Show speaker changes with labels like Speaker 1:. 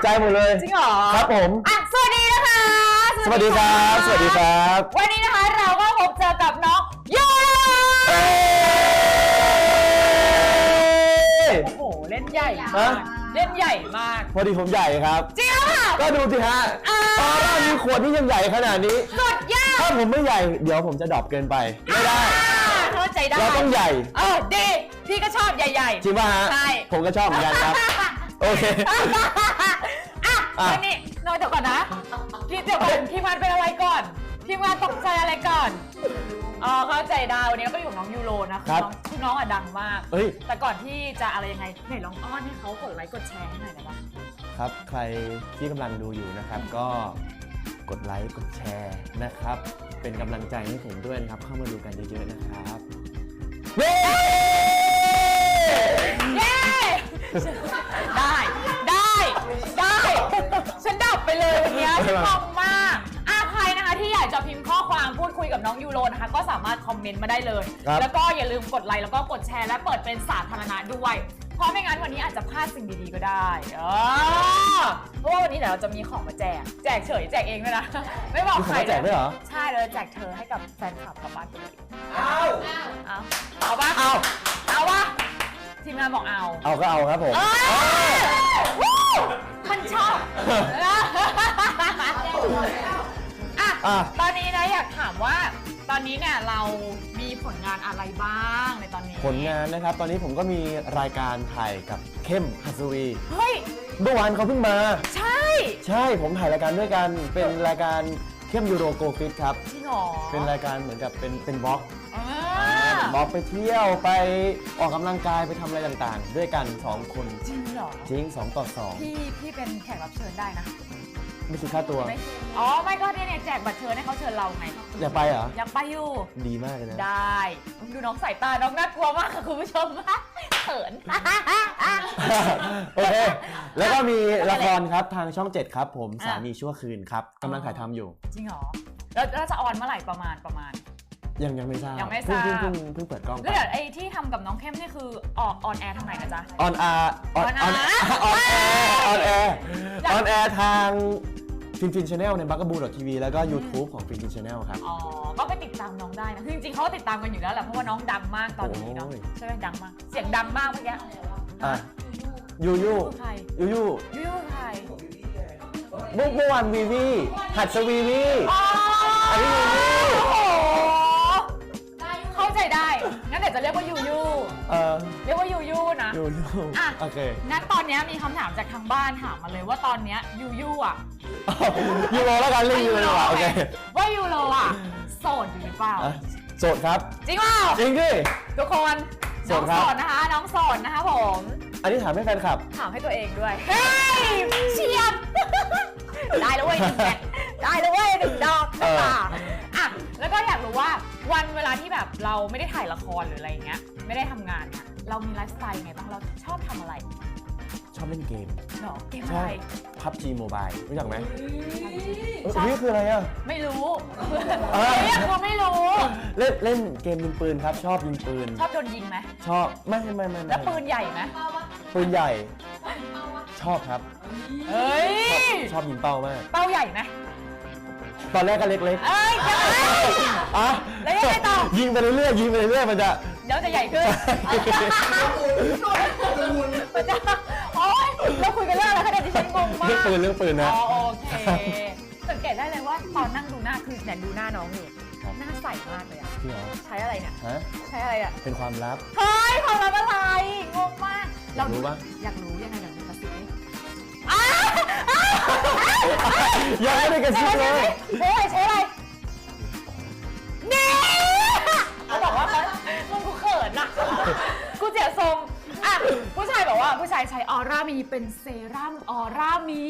Speaker 1: กใจหมดเลย
Speaker 2: จริงเหรอ
Speaker 1: ครับผม
Speaker 2: อะสวัสดีนะคะ
Speaker 1: สวัสดีครับ สวัสดีครับ
Speaker 2: วันนี้นะคะเราก็พบเจอกับน้องยูโร
Speaker 1: เอ้ย
Speaker 2: โอ้โหเล่นใหญ่มา
Speaker 1: ฮะ
Speaker 2: กเล่นใหญ่มาก
Speaker 1: พอดีผมใหญ่ครับ
Speaker 2: จริงเหรอ
Speaker 1: ก็ดูสิฮะ
Speaker 2: อ่า
Speaker 1: ออร่ามีขวดที่ยังใหญ่ขนาดนี้
Speaker 2: สุดยอด
Speaker 1: ถ้าผมไม่ใหญ่ เดี๋ยวผมจะดรอปเกินไป ไม่ได้
Speaker 2: อ่าเข้าใจได้
Speaker 1: เราต้องใหญ่
Speaker 2: เออดีพี่ก็ชอบใหญ่ๆ
Speaker 1: จริงป่ะฮะ
Speaker 2: ใช่
Speaker 1: ผมก็ชอบเหมือนกันครับ โอเค
Speaker 2: อะ
Speaker 1: อะ
Speaker 2: วันนี้นอยเดี๋ยวก่อนนะพี่เดี๋ยวก่อนทีมงานเป็นอะไรก่อนทีมงานตกใจอะไรก่อนอ๋อเข้าใจได้วันนี้เราก็อยู่กับน้องยูโรนะ
Speaker 1: ครับ
Speaker 2: น้องคือน้องอะดังมาก
Speaker 1: เอ้ย
Speaker 2: แต่ก่อนที่จะอะไรยังไงไหนลองอ้อนให้เขากดไลค์กดแชร์ให้หน่อยได้ปะ
Speaker 1: ครับใครที่กำลังดูอยู่นะครับ ก็กดไลค์กดแชร์นะครับ เป็นกำลังใจให้ผมด้วยนะครับ เข้ามาดูกันเยอะๆนะครับเย้
Speaker 2: เย้ วันเนี้ยฉันงงมากอะใครนะคะที่อยากจะพิมพ์ข้อความพูดคุยกับน้องยูโรนะคะ ก็สามารถคอมเมนต์มาได้เลย
Speaker 1: ครับ
Speaker 2: แล้วก็อย่าลืมกดไลค์แล้วก็กดแชร์และเปิดเป็นสาธารณะด้วย เพราะไม่งั้นวันนี้อาจจะพลาดสิ่งดีๆก็ได้เออเพราะว่าวันนี้เดี๋ยวเราจะมีของมาแจก แจกเฉยแจกเองด้วยนะ ไม่บอก
Speaker 1: มีข
Speaker 2: ใค
Speaker 1: อง
Speaker 2: ร
Speaker 1: มาแจกด้วยเหรอ
Speaker 2: ใช่เลยแจกเธอให้กับแฟนคลับกลับบ้านไปเลย
Speaker 3: อ้าว
Speaker 2: เอาเอาปะ
Speaker 1: เอา
Speaker 2: เอาปะทีมงานบอกเอา
Speaker 1: เอาก็เอาครับผม
Speaker 2: เอ้ยวู้มันชอบ อะ
Speaker 1: อะ
Speaker 2: ตอนนี้นะอยากถามว่า ตอนนี้เนี่ยเรามีผลงานอะไรบ้างในตอนนี้
Speaker 1: ผลงานนะครับ ตอนนี้ผมก็มีรายการถ่ายกับเข้มฮัสวี
Speaker 2: เฮ้ย
Speaker 1: เมื่อวานเขาเพิ่งมา
Speaker 2: ใช่
Speaker 1: ใช่ผมถ่ายรายการด้วยกัน เป็นรายการเข้มยูโรโกฟิตครับ
Speaker 2: จริงเหรอ
Speaker 1: เป็นรายการเหมือนกับเป็นเป็นบล็อก
Speaker 2: อ่า
Speaker 1: บล็อกไปเที่ยวไปออกกำลังกายไปทำอะไรต่างๆ ด้วยกัน 2 คน
Speaker 2: จริงเหรอ
Speaker 1: จริง2ต่อ
Speaker 2: พี่พี่เป็นแขกรับเชิญได้นะ
Speaker 1: 2 ไม่คิดค่าตัว
Speaker 2: ไม่อ๋อไม่ก็เนี่ยเนี่ยแจกบัตรเชิญให้เขาเชิญเราไง
Speaker 1: อย่าไปเหรอ
Speaker 2: อยากไปอยู่
Speaker 1: ดีมากเลยนะ
Speaker 2: ได้ดูน้องสายตา น้องน่ากลัวมากค่ะคุณผู้ชมเขิน
Speaker 1: โอเค แล้วก็มีละครครับทางช่อง 7 ครับ ผม
Speaker 2: อะ
Speaker 1: สามีชั่วคืนครับกำลังถ่ายทำอยู่
Speaker 2: จริงเหรอ แล้วแล้วจะออนเมื่อไหร่ประมาณประมาณ
Speaker 1: ยังยังไม่ทราบ
Speaker 2: ยังไม่
Speaker 1: เพิ่
Speaker 2: ทราบ
Speaker 1: เพิ่งเพิ่งเพิ่งเปิดกล้อง
Speaker 2: แล้วเดี๋ยวไอ้ที่ทำกับน้องเข้มนี่คือออกออนแอร์ทางไหนนะจ๊ะ
Speaker 1: ออนอาร์ออน
Speaker 2: On
Speaker 1: ออน
Speaker 2: air
Speaker 1: ออนแอร์ออนแอร์
Speaker 2: อยาก
Speaker 1: ออนแอร์ทาง ฟินฟินชาแนลในบักกบูดทีวีแล้วก็ YouTube ของฟินฟินชาแนลครับ
Speaker 2: อ๋อ ก็ไปติดตามน้องได้นะคือจริงๆเขาก็ติดตามกันอยู่แล้วแหละ เพราะว่าน้องดังมากตอนนี้เนาะ
Speaker 1: โอ้ย
Speaker 2: ใช่ไหมดังมาก เสียงดังมากเมื่อกี้
Speaker 1: อะยูยู
Speaker 2: คือใคร
Speaker 1: ยูยู
Speaker 2: ยูยูคือใคร
Speaker 1: เมื่อเมื่อวานวีวีหัดสวีวี
Speaker 2: อ๋อ
Speaker 1: อันนี้ยูยู
Speaker 2: โอ้โหเข้าใจได้ งั้นเดี๋ยวจะเรียกว่ายูยู
Speaker 1: เออ
Speaker 2: เรียกว่ายูยู นะ
Speaker 1: ยูยู
Speaker 2: อะ
Speaker 1: โอเค
Speaker 2: งั้นตอนเนี้ยมีคำถามจากทางบ้านถามมาเลยว่าตอนเนี้ยยูยูอะ
Speaker 1: ยูโรแล้วกันเรื่องยูโรดีกว่าโอเค
Speaker 2: ว่ายูโรอะโสดอยู่หรือเปล่า
Speaker 1: อะโสดครับ
Speaker 2: จริงเปล่า
Speaker 1: จริงดิ
Speaker 2: ทุกคน
Speaker 1: โส
Speaker 2: น้อ
Speaker 1: ด
Speaker 2: ง
Speaker 1: ครั
Speaker 2: โส
Speaker 1: บ
Speaker 2: ดนะคะ น้องโสดนะคะผม
Speaker 1: อันนี้ถามให้แฟนคลับ
Speaker 2: ถามให้ตัวเองด้วย เฮ้ยเชียบได้แล้วเว้ยหนึ่งแมทได้แล้วเว้ยหนึ่งดอก
Speaker 1: เออ
Speaker 2: ค่ะอะแล้วก็อยากรู้ว่า วันเวลาที่แบบเราไม่ได้ถ่ายละครหรืออะไรอย่างเงี้ย ไม่ได้ทำงานเนี่ยเรามีไลฟ์สไตล์ยังไงบ้างเราชอบทำอะไร
Speaker 1: ชอบเล่นเกม
Speaker 2: เนาะเกมอะ
Speaker 1: ใช่
Speaker 2: ไร
Speaker 1: พับจีโมบายรู้จักไหมเอ้ย
Speaker 2: ชอบ
Speaker 1: นี่คืออะไรอะ
Speaker 2: ไม่รู้
Speaker 1: เออ
Speaker 2: เรียกว่าไม่รู้
Speaker 1: เล่นเล่นเกมยิงปืนครับ ชอบยิงปืน
Speaker 2: ชอบโดนยิงไหม
Speaker 1: ชอบไม่ไม่ไม่ไม่
Speaker 2: แล้วปืนใหญ่ไหม
Speaker 1: ปืนใหญ่ ชอบครับ
Speaker 2: เฮ้ย
Speaker 1: ชอบชอบยิงเป้ามาก
Speaker 2: เป้าใหญ่ไหม
Speaker 1: ตอนแรกก็เล็ก
Speaker 2: เอ้ยยังไง
Speaker 1: ๆอะ
Speaker 2: แล้ว ยังไงต่อ
Speaker 1: ยิงไปเรื่อยๆยิงไปเรื่อยๆมันจะ
Speaker 2: เดี๋ยวจะใหญ่ขึ้นมันจะโอ๊ยเราคุยกันเรื่องอะไรคะเนี่ยดิฉันงงมาก
Speaker 1: เรื่องปืนเรื่องปืนนะ
Speaker 2: อ๋อโอเค สังเกตได้เลยว่าตอนนั่งดูหน้าคือเนี่ยดูหน้าน้องอยู่
Speaker 1: ครับ
Speaker 2: หน้าใสมากเลยอะ
Speaker 1: พี่เหรอ
Speaker 2: ใช้อะไรเนี่ย
Speaker 1: ฮะ
Speaker 2: ใช้อะไรอะ
Speaker 1: เป็นความลับ
Speaker 2: เฮ้ยของเราอะไร งงมาก
Speaker 1: อยากรู้ปะ
Speaker 2: อยากรู้ยังไงอย่างนี้กระซิบดิ
Speaker 1: ยังไม่ได้กระซิบเลย
Speaker 2: ใช้อะายใช้ออร่ามีเป็นเซรั่มออร่ามี